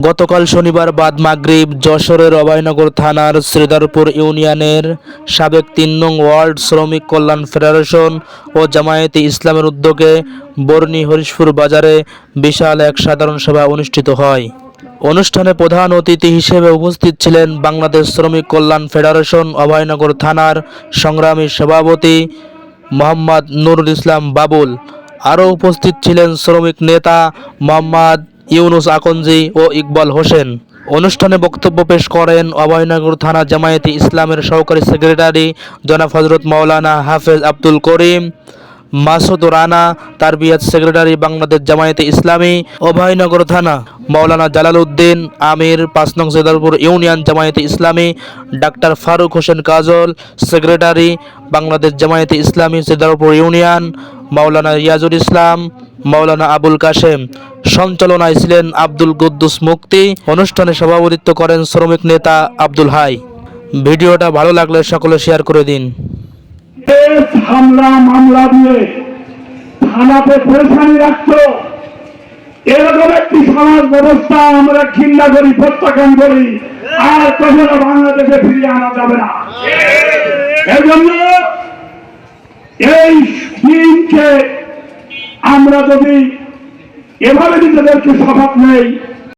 গতকাল শনিবার বাদ মাগরিব যশোরের অভয়নগর থানার শ্রীধরপুর ইউনিয়নের সাবেক তিন নং ওয়ার্ল্ড শ্রমিক কল্যাণ ফেডারেশন ও জামায়াতে ইসলামের উদ্যোগে বর্ণী হরিশপুর বাজারে বিশাল এক সাধারণ সভা অনুষ্ঠিত হয়। অনুষ্ঠানে প্রধান অতিথি হিসেবে উপস্থিত ছিলেন বাংলাদেশ শ্রমিক কল্যাণ ফেডারেশন অভয়নগর থানার সংগ্রামী সভাপতি মোহাম্মদ নুরুল ইসলাম বাবুল। আরও উপস্থিত ছিলেন শ্রমিক নেতা মোহাম্মদ ইউনুস আকঞ্জি ও ইকবাল হোসেন অনুষ্ঠানে বক্তব্য পেশ করেন অভয়নগর থানা জামায়াতে ইসলামের সহকারী সেক্রেটারি জনাব হজরত মাওলানা হাফেজ আব্দুল করিম, মাসুদ রানা তার তারবিয়াত সেক্রেটারি বাংলাদেশ জামায়াতে ইসলামী, অভয়নগর থানা মাওলানা জালাল উদ্দিন আমির, পাঁচ নং সেদারপুর ইউনিয়ন জামায়াতে ইসলামী, ডাক্তার ফারুক হোসেন কাজল, সেক্রেটারি বাংলাদেশ জামায়াতে ইসলামী সেদারপুর ইউনিয়ন মাওলানা রিয়াজুল ইসলাম মাওলানা আবুল কাশেম সঞ্চালনায় ছিলেন আব্দুল কুদ্দুস মুক্তি। অনুষ্ঠানে সভাপতিত্ব করেন শ্রমিক নেতা আব্দুল হাই। ভিডিওটা ভালো লাগলে সকলে শেয়ার করে দিন। হামলা মামলা দিয়ে থানাতে পরেশানি রাখতো এরকম একটি সমাজ ব্যবস্থা আমরা ঘৃণা করি প্রত্যাখ্যান করি আর কখনো বাংলাদেশে ফিরিয়ে আনা যাবে না। এজন্য এই দিনকে আমরা যদি এভাবে নিজেদেরকে শপথ নেই